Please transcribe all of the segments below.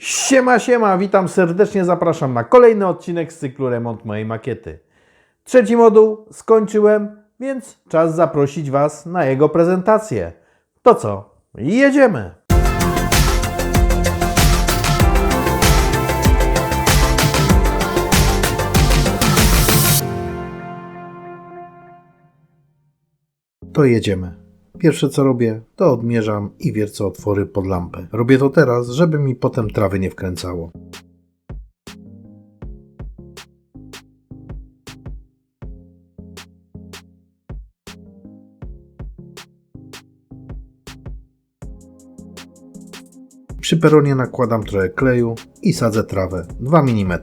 Siema, siema, witam serdecznie, zapraszam na kolejny odcinek z cyklu Remont mojej makiety. Trzeci moduł skończyłem, więc czas zaprosić Was na jego prezentację. To co? Jedziemy! To jedziemy. Pierwsze co robię, to odmierzam i wiercę otwory pod lampę. Robię to teraz, żeby mi potem trawy nie wkręcało. Przy peronie nakładam trochę kleju i sadzę trawę 2 mm.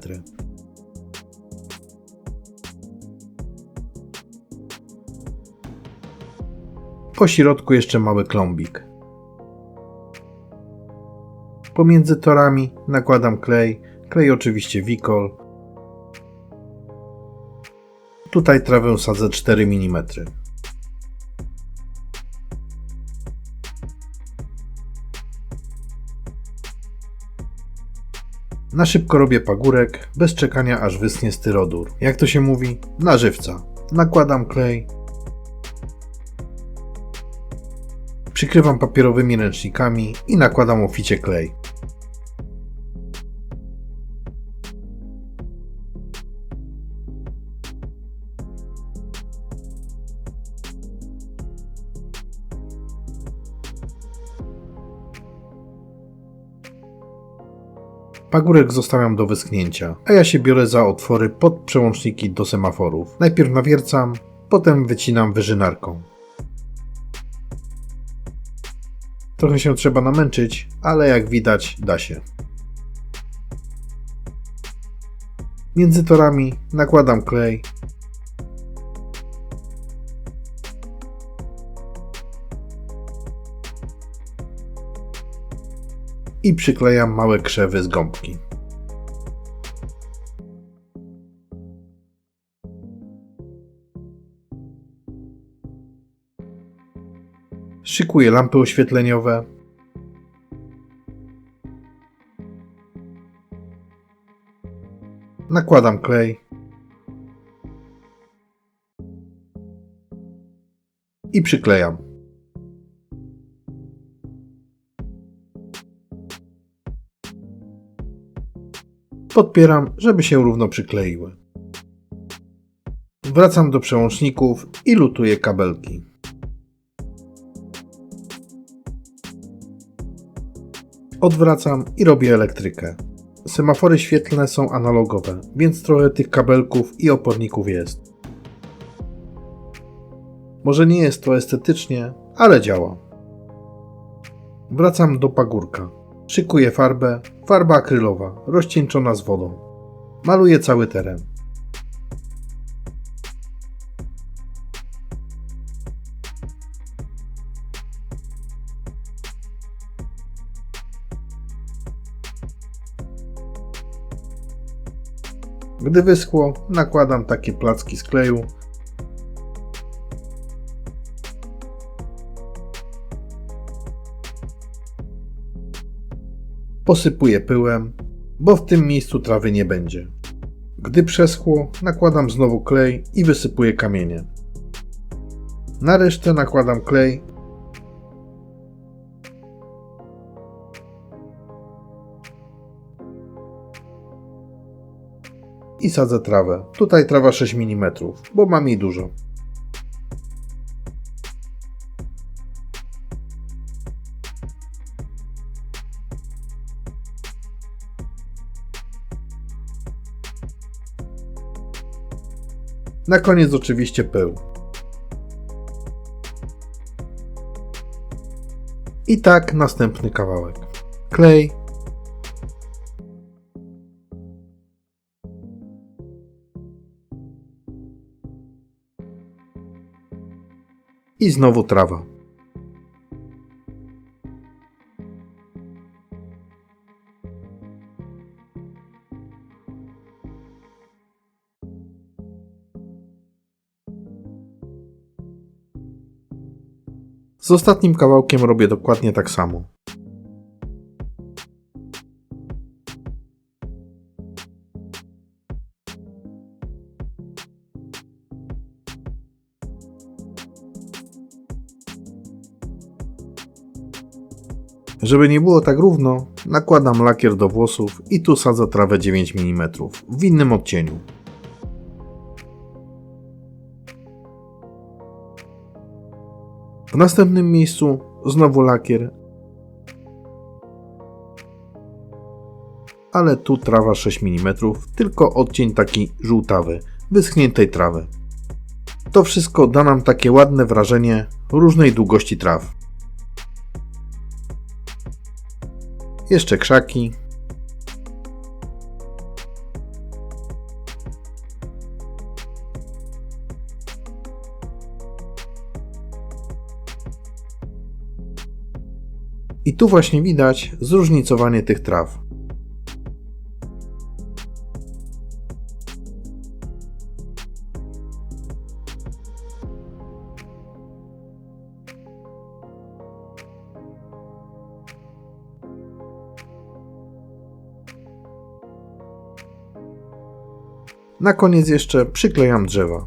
Po środku jeszcze mały klombik. Pomiędzy torami nakładam klej, klej oczywiście Wikol. Tutaj trawę sadzę 4 mm. Na szybko robię pagórek, bez czekania aż wyschnie styrodur. Jak to się mówi? Na żywca. Nakładam klej, Przykrywam papierowymi ręcznikami i nakładam oficie klej. Pagórek zostawiam do wyschnięcia, a ja się biorę za otwory pod przełączniki do semaforów. Najpierw nawiercam, potem wycinam wyżynarką. Trochę się trzeba namęczyć, ale jak widać, da się. Między torami nakładam klej. I przyklejam małe krzewy z gąbki. Szykuję lampy oświetleniowe. Nakładam klej. I przyklejam. Podpieram, żeby się równo przykleiły. Wracam do przełączników i lutuję kabelki. Odwracam i robię elektrykę. Semafory świetlne są analogowe, więc trochę tych kabelków i oporników jest. Może nie jest to estetycznie, ale działa. Wracam do pagórka. Szykuję farbę, farba akrylowa, rozcieńczona z wodą. Maluję cały teren. Gdy wyschło, nakładam takie placki z kleju. Posypuję pyłem, bo w tym miejscu trawy nie będzie. Gdy przeschło, nakładam znowu klej i wysypuję kamienie. Na resztę nakładam klej i sadzę trawę. Tutaj trawa 6 mm, bo mam jej dużo. Na koniec oczywiście pył. I tak następny kawałek. Klej, I znowu trawa. Z ostatnim kawałkiem robię dokładnie tak samo. Żeby nie było tak równo, nakładam lakier do włosów i tu sadzę trawę 9 mm w innym odcieniu. W następnym miejscu znowu lakier, ale tu trawa 6 mm, tylko odcień taki żółtawy, wyschniętej trawy. To wszystko da nam takie ładne wrażenie różnej długości traw. Jeszcze krzaki. I tu właśnie widać zróżnicowanie tych traw. Na koniec jeszcze przyklejam drzewa.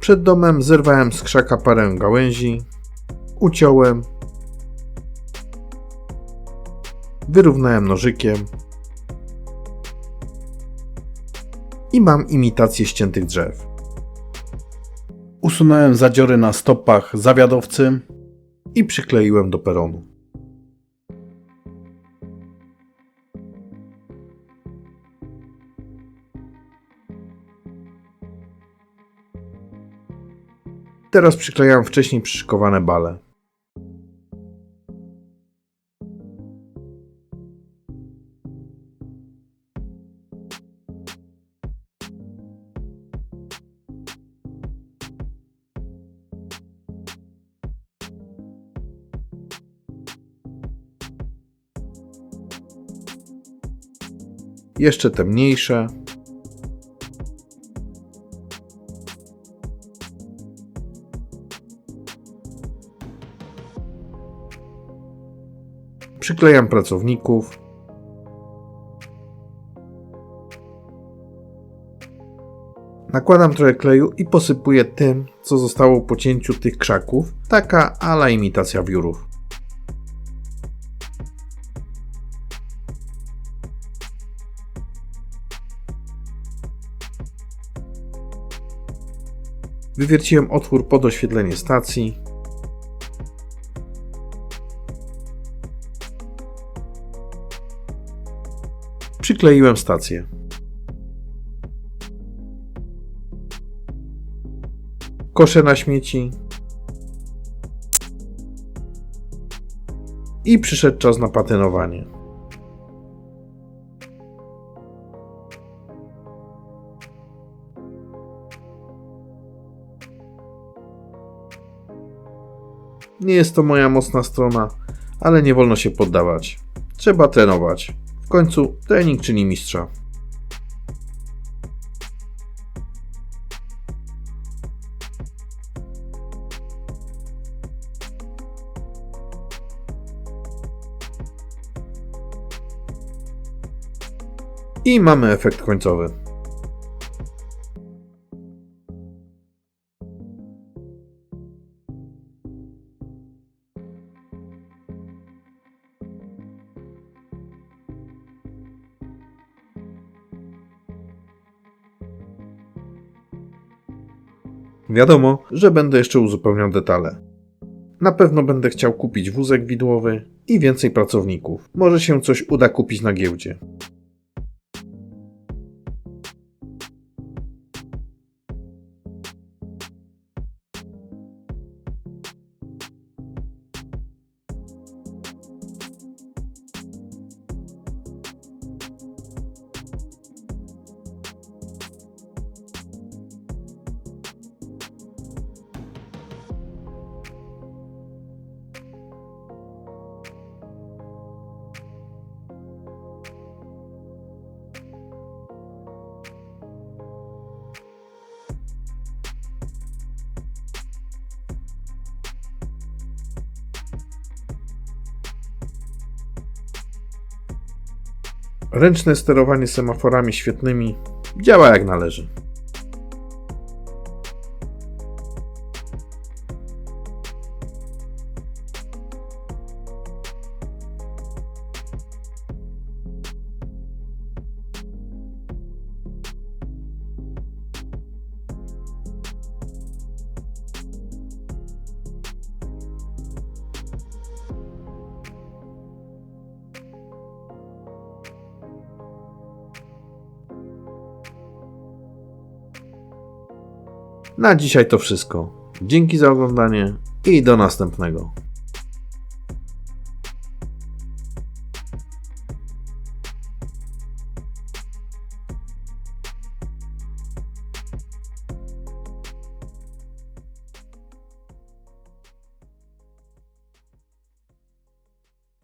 Przed domem zerwałem z krzaka parę gałęzi, uciąłem, wyrównałem nożykiem i mam imitację ściętych drzew. Usunąłem zadziory na stopach zawiadowcy i przykleiłem do peronu. Teraz przyklejam wcześniej przyszykowane bale. Jeszcze te mniejsze. Przyklejam pracowników. Nakładam trochę kleju i posypuję tym, co zostało po cięciu tych krzaków. Taka ala imitacja wiórów. Wywierciłem otwór pod oświetlenie stacji. Przykleiłem stację. Koszę na śmieci. I przyszedł czas na patynowanie. Nie jest to moja mocna strona, ale nie wolno się poddawać. Trzeba trenować. Końcu trening czyni mistrza. I mamy efekt końcowy. Wiadomo, że będę jeszcze uzupełniał detale. Na pewno będę chciał kupić wózek widłowy i więcej pracowników. Może się coś uda kupić na giełdzie. Ręczne sterowanie semaforami świetnymi działa jak należy. Na dzisiaj to wszystko. Dzięki za oglądanie i do następnego.